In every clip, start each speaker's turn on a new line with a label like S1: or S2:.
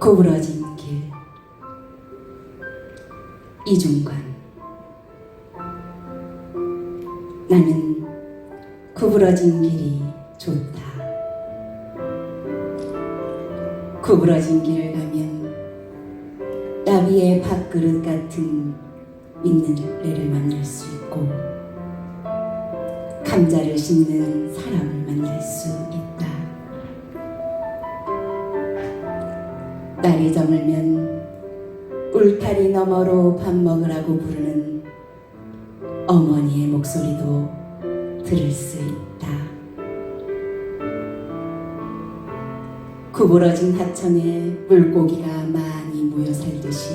S1: 구부러진 길 이중관 나는 구부러진 길이 좋다. 구부러진 길을 가면 나비의 밥그릇 같은 믿는 레를 만날 수 있고 감자를 씹는 사람을 만날 수 날이 저물면 울타리 너머로 밥 먹으라고 부르는 어머니의 목소리도 들을 수 있다. 구부러진 하천에 물고기가 많이 모여 살듯이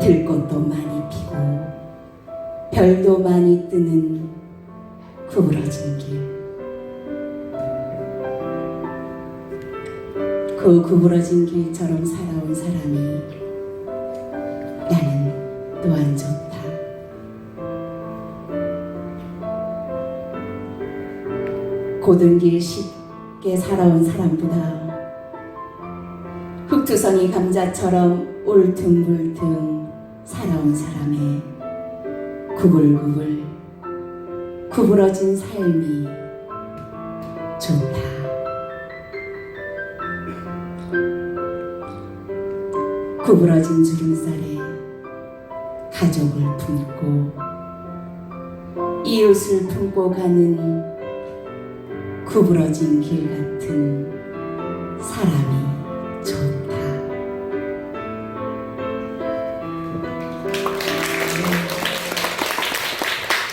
S1: 들꽃도 많이 피고 별도 많이 뜨는 구부러진 길. 그 구부러진 길처럼 살아온 사람이 나는 또한 좋다. 고든 길 쉽게 살아온 사람보다 흑투성이 감자처럼 울퉁불퉁 살아온 사람의 구불구불 구부러진 삶이 좋다. 구부러진 주름살에 가족을 품고 이웃을 품고 가는 구부러진 길 같은 사람이